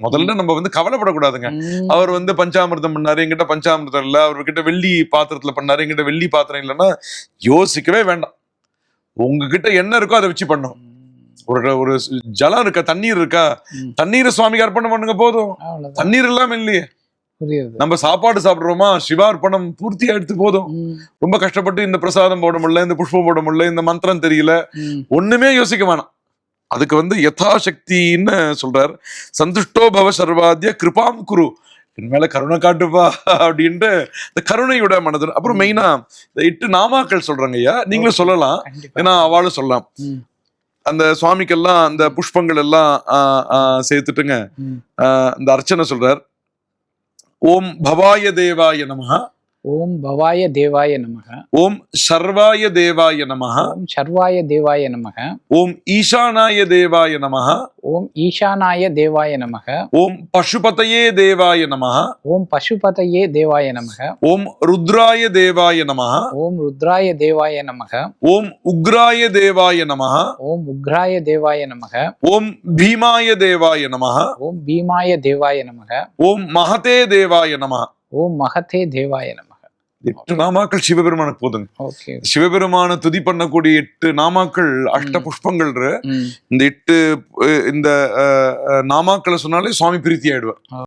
முதல்ல நம்ம வந்து கவலைப்படக்கூடாதுங்க. அவர் வந்து பஞ்சாமிர்தம் பண்ணாரு எங்கிட்ட பஞ்சாமிர்தம் இல்ல அவர்கிட்ட வெள்ளி பாத்திரத்துல பண்ணாரு எங்கிட்ட வெள்ளி பாத்திரம் இல்லைன்னா யோசிக்கவே வேண்டாம். உங்ககிட்ட என்ன இருக்கோ அதை வச்சு பண்ணும். ஒரு ஒரு ஜலம் இருக்கா தண்ணீர் இருக்கா. தண்ணீரை சுவாமிக்கு அர்ப்பணம் பண்ணுங்க போதும். தண்ணீர் இல்லாம இல்லையே. நம்ம சாப்பாடு சாப்பிடுறோமா சிவார்ப்பணம் பூர்த்தியா எடுத்து போதும். ரொம்ப கஷ்டப்பட்டு இந்த பிரசாதம் போட முடியல இந்த புஷ்பம் போட முடியல இந்த மந்திரம் தெரியல. ஒண்ணுமே யோசிக்க வேணாம். அதுக்கு வந்து யதாசக்தின்னு சொல்றார். சந்துஷ்டோ பவ சர்வாத்திய கிருபாம் குரு. என் மேல கருணை காட்டுப்பா அப்படின்ட்டு இந்த கருணையோட மனது அப்புறம் மெயினா இந்த எட்டு நாமாக்கள் சொல்றாங்க ஐயா. நீங்களும் சொல்லலாம். ஏன்னா அவளும் சொல்லலாம். அந்த சுவாமிக்கெல்லாம் அந்த புஷ்பங்கள் எல்லாம் சேர்த்துட்டுங்க. இந்த அர்ச்சனை சொல்றார். ஓம் பவாய தேவாய நமஹ. ஓம் பவாய தேவாய நமக ஓம் சர்வாய தேவாய நமஹ ஓம் சர்வாய தேவாய நமக ஓம் ஈசானாய தேவாய நமஹ ஓம் ஈசானாய தேவாய நமக ஓம் பசுபதயே தேவாய நமஹ ஓம் பசுபதயே தேவாய நமக ஓம் ருத்ராய தேவாய நமஹ ஓம் ருத்ராய தேவாய நமக ஓம் உக்ராய தேவாய நமஹ ஓம் உக்ராய தேவாய நமக ஓம் பீமாய தேவாய நமஹ ஓம் பீமாய தேவாய நமக ஓம் மகதே தேவாய நமஹ ஓம் மகதே தேவாய நமக எட்டு நாமாக்கள் சிவபெருமானுக்கு போதுங்க. சிவபெருமான துதி பண்ணக்கூடிய எட்டு நாமாக்கள் அஷ்ட. புஷ்பங்கள் இந்த எட்டு இந்த நாமாக்களை சொன்னாலே சுவாமி பிரீத்தி ஆயிடுவார்